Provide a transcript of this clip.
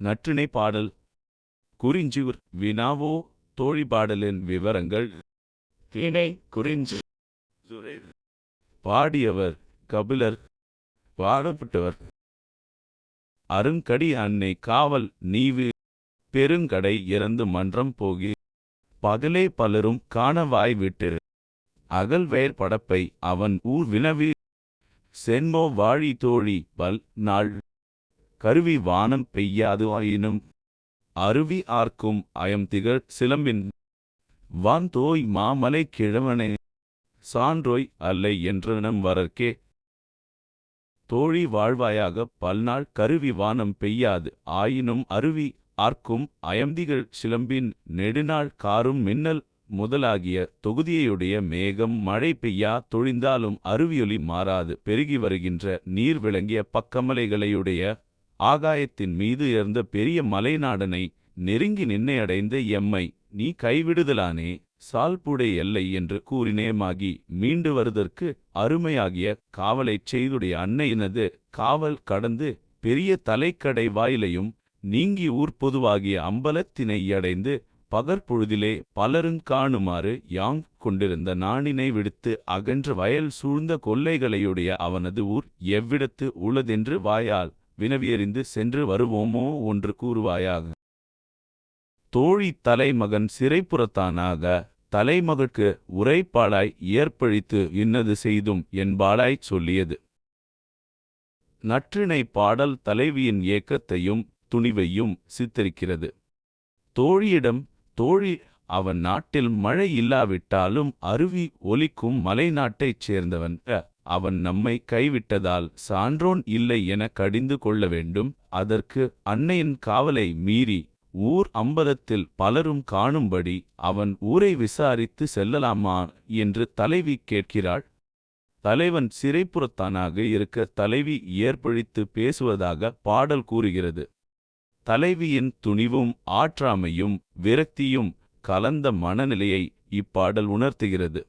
நற்றிணை பாடல். குறிஞ்சியூர் வினாவோ தோழி பாடலின் விவரங்கள். திணை குறிஞ்சி பாடியவர் கபிலர். பாடப்பட்டவர் அருங்கடி அன்னை காவல் நீவு. பெருங்கடை இறந்து மன்றம் போகி. பகலே பலரும் காண வாய்விட்டு அகல்வேர் படப்பை அவன் ஊர் வினவி. சென்மோ வாழி தோழி பல் நாள் கருவி வானம் பெய்யாது ஆயினும் அருவி ஆர்க்கும் அயம் திகழ் சிலம்பின். வான்தோய் மாமலை கிழவனே சான்றோய் அல்லை என்றனம் வரற்கே. தோழி வாழ்வாயாக பல்நாள் கருவி வானம் பெய்யாது ஆயினும் அருவி ஆர்க்கும் அயம்திகள் சிலம்பின் நெடுநாள் காரும் மின்னல் முதலாகிய தொகுதியையுடைய மேகம் மழை பெய்யா தொழிந்தாலும் அருவியொலி மாறாது பெருகி வருகின்ற நீர் விளங்கிய பக்கமலைகளையுடைய ஆகாயத்தின் மீது இருந்த பெரிய மலைநாடனை நெருங்கி நின்னையடைந்த எம்மை நீ கைவிடுதலானே சால்புடை எல்லை என்று கூறினேமாகி மீண்டு வருதற்கு அருமையாகிய காவலைச் செய்துடைய அன்னையினது காவல் கடந்து பெரிய தலைக்கடை வாயிலையும் நீங்கி ஊர் பொதுவாகிய அம்பலத்தினை அடைந்து பகற்பொழுதிலே பலருங் காணுமாறு யாங் கொண்டிருந்த நாணினை விடுத்து அகன்ற வயல் சூழ்ந்த கொல்லைகளையுடைய அவனது ஊர் எவ்விடத்து உளதென்று வாயால் வினவியறிந்து சென்று வருவோமோ ஒன்று கூறுவாயாக. தோழி தலைமகன் சிறைப்புறத்தானாக தலைமகற்கு உரைப்பாளாய் ஏற்பழித்து இன்னது செய்தும் என்பாளாய்ச் சொல்லியது. நற்றிணை பாடல் தலைவியின் ஏக்கத்தையும் துணிவையும் சித்தரிக்கிறது. தோழியிடம் தோழி அவன் நாட்டில் மழை இல்லாவிட்டாலும் அருவி ஒலிக்கும் மலைநாட்டைச் சேர்ந்தவன். அ, அவன் நம்மை கைவிட்டதால் சான்றோன் இல்லை என கடிந்து கொள்ள வேண்டும். அதற்கு அன்னையின் காவலை மீறி ஊர் அம்பலத்தில் பலரும் காணும்படி அவன் ஊரை விசாரித்து செல்லலாமா என்று தலைவி கேட்கிறாள். தலைவன் சிறைப்புறத்தானாக இருக்க தலைவி ஏற்பழித்து பேசுவதாக பாடல் கூறுகிறது. தலைவியின் துணிவும் ஆற்றாமையும் விரக்தியும் கலந்த மனநிலையை இப்பாடல் உணர்த்துகிறது.